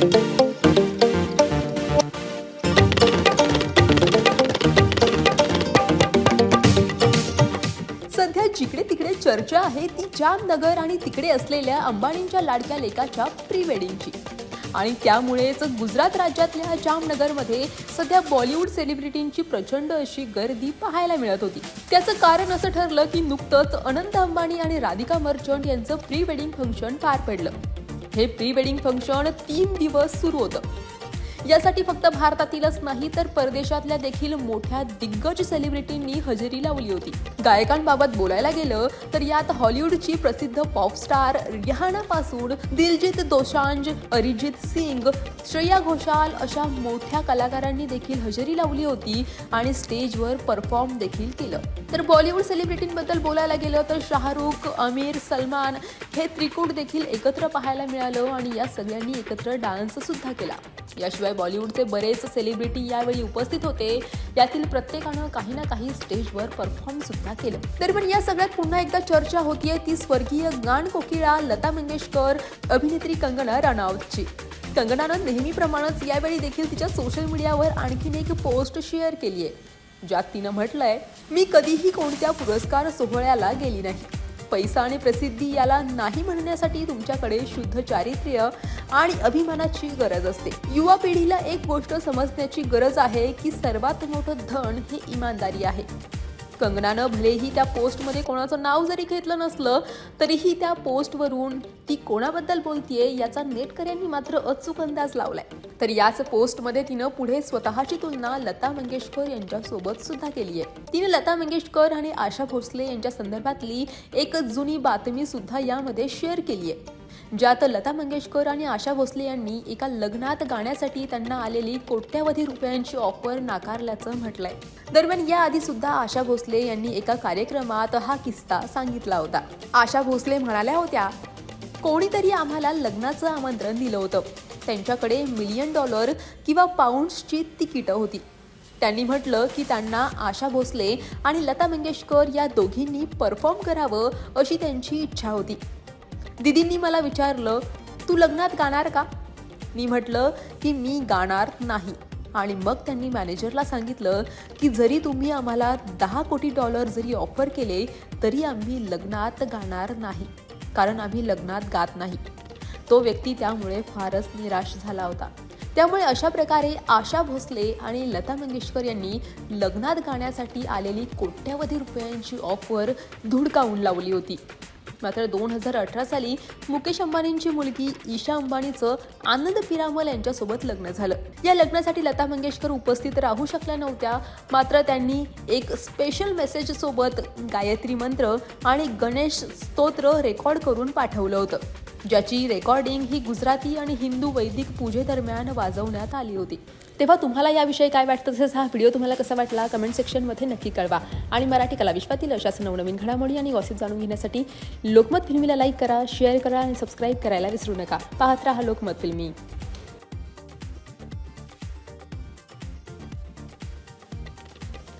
सध्या जिकडे तिकडे चर्चा आहे ती जामनगर आणि तिकडे असलेल्या अंबानींच्या लाडक्या लेकाच्या प्री वेडिंगची आणि त्यामुळेच गुजरात राज्यातल्या जामनगरमध्ये सध्या बॉलिवूड सेलिब्रिटींची प्रचंड अशी गर्दी पाहायला मिळत होती. त्याचं कारण असं ठरलं की नुकतंच अनंत अंबानी आणि राधिका मर्चंट यांचं प्री वेडिंग फंक्शन पार पडलं. हे प्री वेडिंग फंक्शन तीन दिवस सुरू होतं. यासाठी फक्त भारतातीलच नाही तर परदेशातल्या देखील मोठ्या दिग्गज सेलिब्रिटींनी हजेरी लावली होती. गायकांबाबत बोलायला गेलं तर यात हॉलिवूडची प्रसिद्ध पॉप स्टार रिहानापासून दिलजित दोसांज अरिजित सिंग श्रेया घोषाल अशा मोठ्या कलाकारांनी देखील हजेरी लावली होती आणि स्टेजवर परफॉर्म देखील केलं. तर बॉलिवूड सेलिब्रिटींबद्दल बोलायला गेलं तर शाहरुख आमिर सलमान हे त्रिकूट देखील एकत्र पाहायला मिळालं आणि या सगळ्यांनी एकत्र डान्स सुद्धा केला. याशिवाय बॉलिवूडचे बरेच सेलिब्रिटी यावेळी उपस्थित होते. यातील प्रत्येकानं काही ना काही स्टेजवर परफॉर्म सुद्धा केलं. दरम्यान या सगळ्यात पुन्हा एकदा चर्चा होतीये. ती स्वर्गीय गान कोकिळा लता मंगेशकर अभिनेत्री कंगना राणावतची. कंगनानं नेहमीप्रमाणेच यावेळी देखील तिच्या सोशल मीडियावर आणखीन एक पोस्ट शेअर केली आहे ज्यात तिनं म्हटलंय मी कधीही कोणत्या पुरस्कार सोहळ्याला गेली नाही. पैसा आणि प्रसिद्धी याला नाही म्हणण्यासाठी तुमच्याकडे शुद्ध चारित्र्य आणि अभिमानाची गरज असते. युवा पिढीला एक गोष्ट समजण्याची गरज आहे की सर्वात मोठं धन हे इमानदारी आहे. कंगनानं भलेही त्या पोस्टमध्ये कोणाचं नाव जरी घेतलं नसलं तरीही त्या पोस्टवरून ती कोणाबद्दल बोलतीये याचा नेटकऱ्यांनी मात्र अचूक अंदाज लावलाय. तर याच पोस्टमध्ये तिनं पुढे स्वतःची तुलना लता मंगेशकर यांच्यासोबत सुद्धा केली आहे तिने लता मंगेशकर आणि आशा भोसले यांच्या संदर्भातली एक जुनी बातमी सुद्धा यामध्ये शेअर केली आहे ज्यात लता मंगेशकर आणि आशा भोसले यांनी एका लग्नात गाण्यासाठी त्यांना आलेली कोट्यावधी रुपयांची ऑफर नाकारल्याचं म्हटलंय. दरम्यान याआधी सुद्धा आशा भोसले यांनी एका कार्यक्रमात हा किस्सा सांगितला होता. आशा भोसले म्हणाल्या होत्या कोणीतरी आम्हाला लग्नाचं आमंत्रण दिलं होतं. त्यांच्याकडे मिलियन डॉलर किंवा पाऊंड्सची तिकीटं होती. त्यांनी म्हटलं की त्यांना आशा भोसले आणि लता मंगेशकर या दोघींनी परफॉर्म करावं अशी त्यांची इच्छा होती. दिदींनी मला विचारलं तू लग्नात गाणार का? मी म्हटलं की मी गाणार नाही. आणि मग त्यांनी मॅनेजरला सांगितलं की जरी तुम्ही आम्हाला दहा कोटी डॉलर जरी ऑफर केले तरी आम्ही लग्नात गाणार नाही कारण आम्ही लग्नात गात नाही. तो व्यक्ती त्यामुळे फारच निराश झाला होता. त्यामुळे अशा प्रकारे आशा भोसले आणि लता मंगेशकर यांनी लग्नात गाण्यासाठी आलेली कोट्यावधी रुपयांची ऑफर धुडकावून लावली होती. मात्र दोन हजार अठरा साली मुकेश अंबानींची मुलगी ईशा अंबानीचं आनंद पिरामल यांच्यासोबत लग्न झालं. या लग्नासाठी लता मंगेशकर उपस्थित राहू शकल्या नव्हत्या मात्र त्यांनी एक स्पेशल मेसेज सोबत गायत्री मंत्र आणि गणेश स्तोत्र रेकॉर्ड करून पाठवलं होतं. ज्याची रेकॉर्डिंग ही गुजराती आणि हिंदू वैदिक पूजेदरम्यान वाजवण्यात आली होती. तेव्हा तुम्हाला याविषयी काय वाटतं तसेच हा व्हिडिओ तुम्हाला कसा वाटला कमेंट सेक्शनमध्ये नक्की कळवा. आणि मराठी कलाविश्वातील अशाच नवनवीन घडामोडी आणि गॉसिप जाणून घेण्यासाठी लोकमत फिल्मीला लाईक करा शेअर करा आणि सबस्क्राईब करायला विसरू नका. पाहत राहा लोकमत फिल्मी.